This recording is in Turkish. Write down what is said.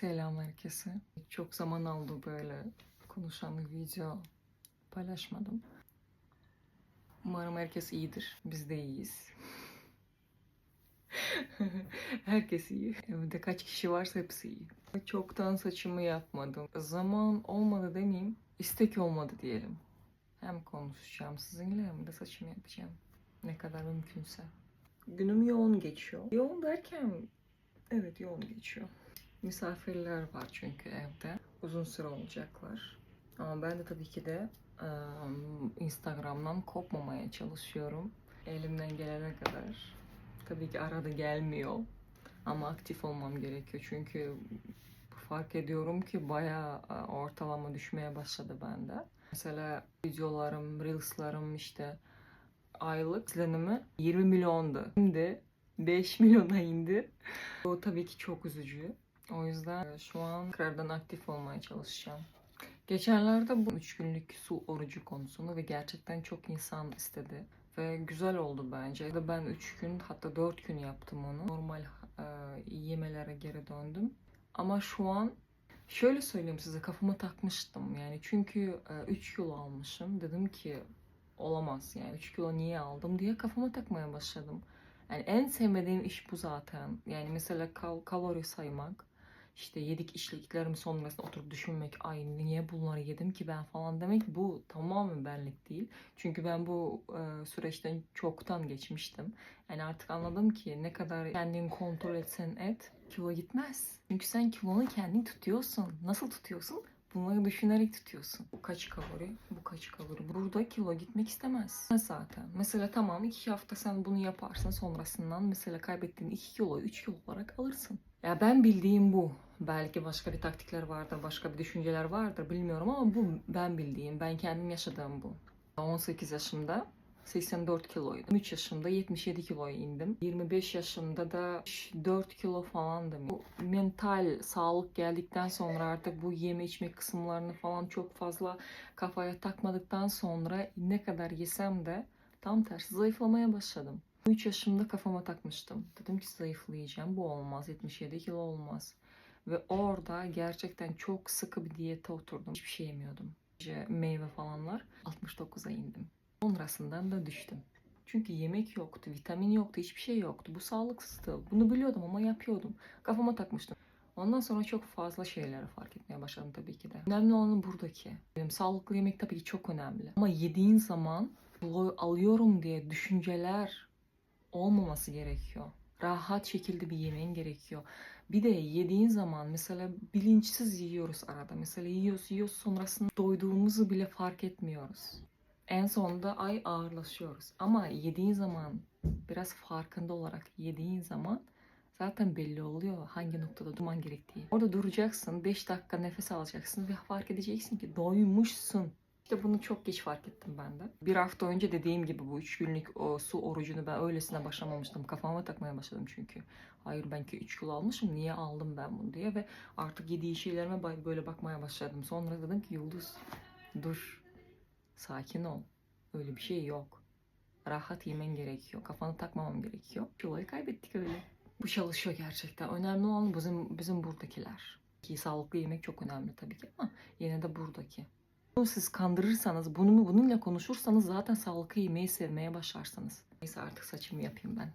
Selam herkese. Çok zaman oldu böyle konuşan video paylaşmadım. Umarım herkes iyidir. Biz de iyiyiz. herkes iyi. Evde kaç kişi varsa hepsi iyi. Çoktan saçımı yapmadım. Zaman olmadı demeyeyim, istek olmadı diyelim. Hem konuşacağım sizinle hem de saçımı yapacağım. Ne kadar mümkünse. Günüm yoğun geçiyor. Yoğun derken evet yoğun geçiyor. Misafirler var çünkü evde. Uzun süre olacaklar. Ama ben de tabii ki de ım, Instagram'dan kopmamaya çalışıyorum. Elimden gelene kadar. Tabii ki arada gelmiyor. Ama aktif olmam gerekiyor. Çünkü fark ediyorum ki bayağı e, ortalama düşmeye başladı bende. Mesela videolarım, reelslarım işte aylık izlenimi 20 milyondu. Şimdi 5 milyona indi. O tabii ki çok üzücü. O yüzden şu an tekrardan aktif olmaya çalışacağım. Geçenlerde bu 3 günlük su orucu konusunu ve gerçekten çok insan istedi. Ve güzel oldu bence. Da Ben 3 gün hatta 4 gün yaptım onu. Normal e, yemelere geri döndüm. Ama şu an şöyle söyleyeyim size kafama takmıştım. Yani çünkü 3 kilo almışım. Dedim ki olamaz yani 3 kilo niye aldım diye kafama takmaya başladım. Yani en sevmediğim iş bu zaten. Yani mesela kal- kalori saymak, işte yedik içliklerim sonrasında oturup düşünmek, ay niye bunları yedim ki ben falan demek bu tamamen benlik değil. Çünkü ben bu e, süreçten çoktan geçmiştim. Yani artık anladım ki ne kadar kendini kontrol etsen et, kilo gitmez. Çünkü sen kilonu kendin tutuyorsun. Nasıl tutuyorsun? Bunları düşünerek tutuyorsun. Bu kaç kalori, bu kaç kalori. Burada kilo gitmek istemez. Zaten. Mesela tamam iki hafta sen bunu yaparsın sonrasından mesela kaybettiğin 2 kilo 3 kilo olarak alırsın. Ya ben bildiğim bu. Belki başka bir taktikler vardır, başka bir düşünceler vardır bilmiyorum ama bu ben bildiğim, ben kendim yaşadığım bu. 18 yaşımda 84 kiloydum. 3 yaşımda 77 kiloya indim. 25 yaşımda da 4 kilo falandım. Bu mental sağlık geldikten sonra artık bu yeme içme kısımlarını falan çok fazla kafaya takmadıktan sonra ne kadar yesem de tam tersi zayıflamaya başladım. 3 yaşımda kafama takmıştım. Dedim ki zayıflayacağım. Bu olmaz. 77 kilo olmaz. Ve orada gerçekten çok sıkı bir diyete oturdum. Hiçbir şey yemiyordum. Meyve falanlar. 69'a indim. Sonrasından da düştüm. Çünkü yemek yoktu, vitamin yoktu, hiçbir şey yoktu. Bu sağlıksızdı. Bunu biliyordum ama yapıyordum. Kafama takmıştım. Ondan sonra çok fazla şeyleri fark etmeye başladım tabii ki de. Önemli olan buradaki. Benim sağlıklı yemek tabii ki çok önemli. Ama yediğin zaman alıyorum diye düşünceler olmaması gerekiyor. Rahat şekilde bir yemeğin gerekiyor. Bir de yediğin zaman mesela bilinçsiz yiyoruz arada. Mesela yiyoruz yiyoruz sonrasında doyduğumuzu bile fark etmiyoruz. En sonunda ay ağırlaşıyoruz. Ama yediğin zaman biraz farkında olarak yediğin zaman zaten belli oluyor hangi noktada durman gerektiği. Orada duracaksın, 5 dakika nefes alacaksın ve fark edeceksin ki doymuşsun. İşte bunu çok geç fark ettim ben de. Bir hafta önce dediğim gibi bu üç günlük o su orucunu ben öylesine başlamamıştım. Kafama takmaya başladım çünkü. Hayır ben ki 3 kilo almışım niye aldım ben bunu diye ve artık yediği şeylerime böyle bakmaya başladım. Sonra dedim ki Yıldız dur sakin ol. Öyle bir şey yok. Rahat yemen gerekiyor. Kafanı takmamam gerekiyor. Kiloyu kaybettik öyle. Bu çalışıyor gerçekten. Önemli olan bizim bizim buradakiler. Ki sağlıklı yemek çok önemli tabii ki ama yine de buradaki. Bunu siz kandırırsanız, bunu bununla konuşursanız zaten sağlıklı yemeği sevmeye başlarsınız. Neyse artık saçımı yapayım ben.